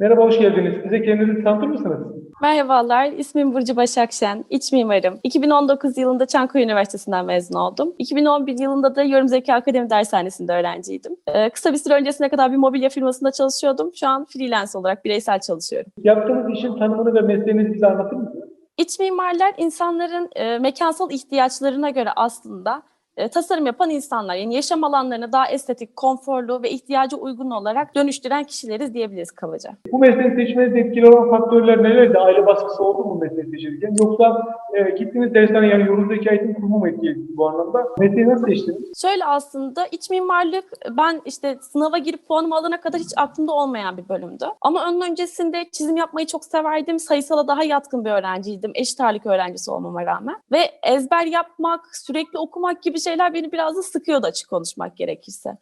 Merhaba, hoş geldiniz. Bize kendinizi tanıtır mısınız? Merhabalar, ismim Burcu Başakşen, iç mimarım. 2019 yılında Çankaya Üniversitesi'nden mezun oldum. 2011 yılında da Yorum Zeka Akademi Dershanesi'nde öğrenciydim. Ee, kısa bir süre öncesine kadar bir mobilya firmasında çalışıyordum. Şu an freelance olarak bireysel çalışıyorum. Yaptığınız işin tanımını ve mesleğinizi bize anlatır mısınız? İç mimarlar insanların e, mekansal ihtiyaçlarına göre aslında e, tasarım yapan insanlar. Yani yaşam alanlarını daha estetik, konforlu ve ihtiyaca uygun olarak dönüştüren kişileriz diyebiliriz kabaca. Bu mesleği seçmenizde etkili olan faktörler nelerdi? Aile baskısı oldu mu mesleği seçilirken? Yoksa e, gittiğiniz dersten yani yorum zeka eğitim kurumu mu etkiledi bu anlamda? Mesleği nasıl seçtiniz? Şöyle aslında iç mimarlık ben işte sınava girip puanımı alana kadar hiç aklımda olmayan bir bölümdü. Ama onun öncesinde çizim yapmayı çok severdim. Sayısala daha yatkın bir öğrenciydim. Eşit ağırlık öğrencisi olmama rağmen. Ve ezber yapmak, sürekli okumak gibi şeyler beni biraz da sıkıyordu açık konuşmak gerekirse.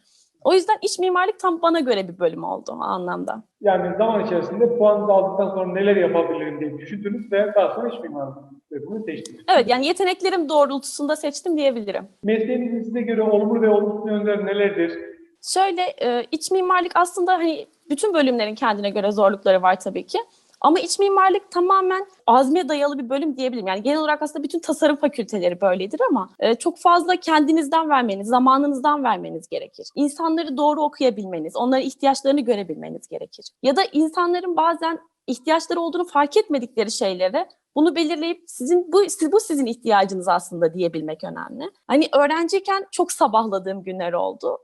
O yüzden iç mimarlık tam bana göre bir bölüm oldu o anlamda. Yani zaman içerisinde puanınızı aldıktan sonra neler yapabilirim diye düşündünüz ve daha sonra iş mimarlık bölümünü seçtiniz. Evet yani yeteneklerim doğrultusunda seçtim diyebilirim. Mesleğinizin size göre olumlu ve olumsuz yönleri nelerdir? Şöyle e, iç mimarlık aslında hani bütün bölümlerin kendine göre zorlukları var tabii ki. Ama iç mimarlık tamamen azme dayalı bir bölüm diyebilirim. Yani genel olarak aslında bütün tasarım fakülteleri böyledir ama e, çok fazla kendinizden vermeniz, zamanınızdan vermeniz gerekir. İnsanları doğru okuyabilmeniz, onların ihtiyaçlarını görebilmeniz gerekir. Ya da insanların bazen ihtiyaçları olduğunu fark etmedikleri şeylere bunu belirleyip sizin bu siz, bu sizin ihtiyacınız aslında diyebilmek önemli. Hani öğrenciyken çok sabahladığım günler oldu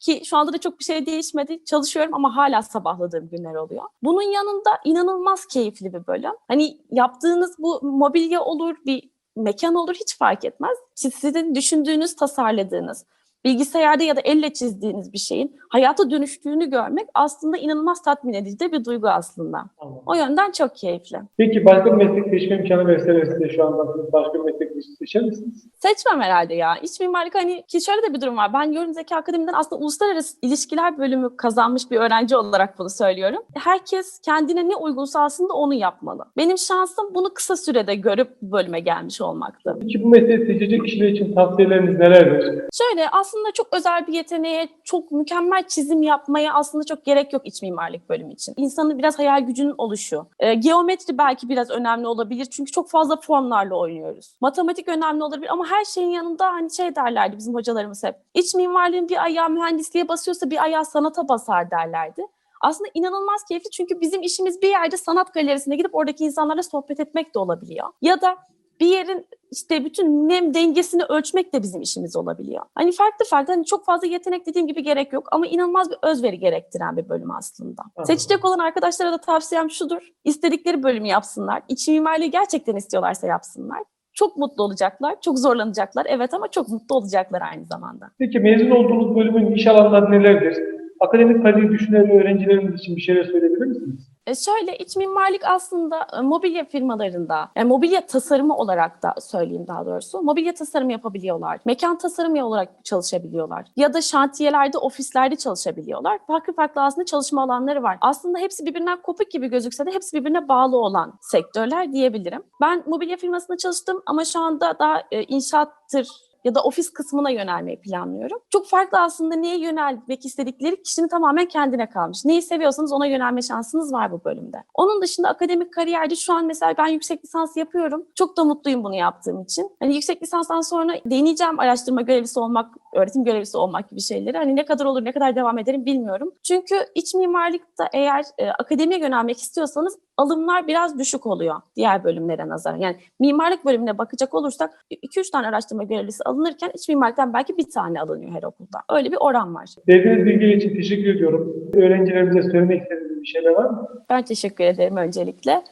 ki şu anda da çok bir şey değişmedi. Çalışıyorum ama hala sabahladığım günler oluyor. Bunun yanında inanılmaz keyifli bir bölüm. Hani yaptığınız bu mobilya olur, bir mekan olur hiç fark etmez. Sizin düşündüğünüz, tasarladığınız, bilgisayarda ya da elle çizdiğiniz bir şeyin hayata dönüştüğünü görmek aslında inanılmaz tatmin edici de bir duygu aslında. Anladım. O yönden çok keyifli. Peki başka bir meslek seçme imkanı verseler size şu anda başka bir meslek seçer misiniz? Seçmem herhalde ya. İç mimarlık hani ki şöyle de bir durum var. Ben Yorum Zeka Akademi'den aslında uluslararası ilişkiler bölümü kazanmış bir öğrenci olarak bunu söylüyorum. Herkes kendine ne uygunsa aslında onu yapmalı. Benim şansım bunu kısa sürede görüp bölüme gelmiş olmaktı. Peki bu mesleği seçecek kişiler için tavsiyeleriniz nelerdir? Şöyle aslında çok özel bir yeteneğe, çok mükemmel çizim yapmaya aslında çok gerek yok iç mimarlık bölümü için. İnsanın biraz hayal gücünün oluşu. Ee, geometri belki biraz önemli olabilir çünkü çok fazla formlarla oynuyoruz. Matematik önemli olabilir ama her şeyin yanında hani şey derlerdi bizim hocalarımız hep. İç mimarlığın bir ayağı mühendisliğe basıyorsa bir ayağı sanata basar derlerdi. Aslında inanılmaz keyifli çünkü bizim işimiz bir yerde sanat galerisine gidip oradaki insanlarla sohbet etmek de olabiliyor. Ya da bir yerin işte bütün nem dengesini ölçmek de bizim işimiz olabiliyor. Hani farklı farklı hani çok fazla yetenek dediğim gibi gerek yok ama inanılmaz bir özveri gerektiren bir bölüm aslında. Anladım. Seçecek olan arkadaşlara da tavsiyem şudur. İstedikleri bölümü yapsınlar. İç mimarlığı gerçekten istiyorlarsa yapsınlar. Çok mutlu olacaklar, çok zorlanacaklar evet ama çok mutlu olacaklar aynı zamanda. Peki mezun olduğunuz bölümün iş alanları nelerdir? Akademik kariyer düşünen öğrencilerimiz için bir şeyler söyleyebilir misiniz? E şöyle iç mimarlık aslında e, mobilya firmalarında, yani mobilya tasarımı olarak da söyleyeyim daha doğrusu, mobilya tasarımı yapabiliyorlar. Mekan tasarımı olarak çalışabiliyorlar. Ya da şantiyelerde, ofislerde çalışabiliyorlar. Farklı farklı aslında çalışma alanları var. Aslında hepsi birbirinden kopuk gibi gözükse de hepsi birbirine bağlı olan sektörler diyebilirim. Ben mobilya firmasında çalıştım ama şu anda daha e, inşaattır, ya da ofis kısmına yönelmeyi planlıyorum. Çok farklı aslında neye yönelmek istedikleri kişinin tamamen kendine kalmış. Neyi seviyorsanız ona yönelme şansınız var bu bölümde. Onun dışında akademik kariyerde şu an mesela ben yüksek lisans yapıyorum. Çok da mutluyum bunu yaptığım için. Hani yüksek lisanstan sonra deneyeceğim araştırma görevlisi olmak, öğretim görevlisi olmak gibi şeyleri. Hani ne kadar olur, ne kadar devam ederim bilmiyorum. Çünkü iç mimarlıkta eğer e, akademiye yönelmek istiyorsanız alımlar biraz düşük oluyor diğer bölümlere nazaran. Yani mimarlık bölümüne bakacak olursak 2-3 tane araştırma görevlisi alınırken iç mimarlıktan belki bir tane alınıyor her okulda. Öyle bir oran var. Verdiğiniz bilgiler için teşekkür ediyorum. Öğrencilerimize söylemek istediğiniz bir şeyler var mı? Ben teşekkür ederim öncelikle.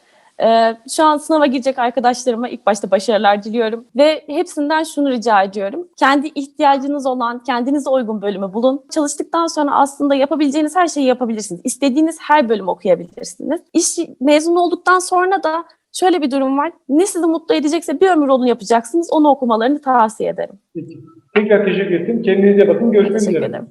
Ee, şu an sınava girecek arkadaşlarıma ilk başta başarılar diliyorum. Ve hepsinden şunu rica ediyorum. Kendi ihtiyacınız olan, kendinize uygun bölümü bulun. Çalıştıktan sonra aslında yapabileceğiniz her şeyi yapabilirsiniz. İstediğiniz her bölümü okuyabilirsiniz. İş mezun olduktan sonra da şöyle bir durum var. Ne sizi mutlu edecekse bir ömür onu yapacaksınız. Onu okumalarını tavsiye ederim. Tekrar teşekkür ettim. Kendinize bakın. Görüşmek Teşekkür üzere. ederim.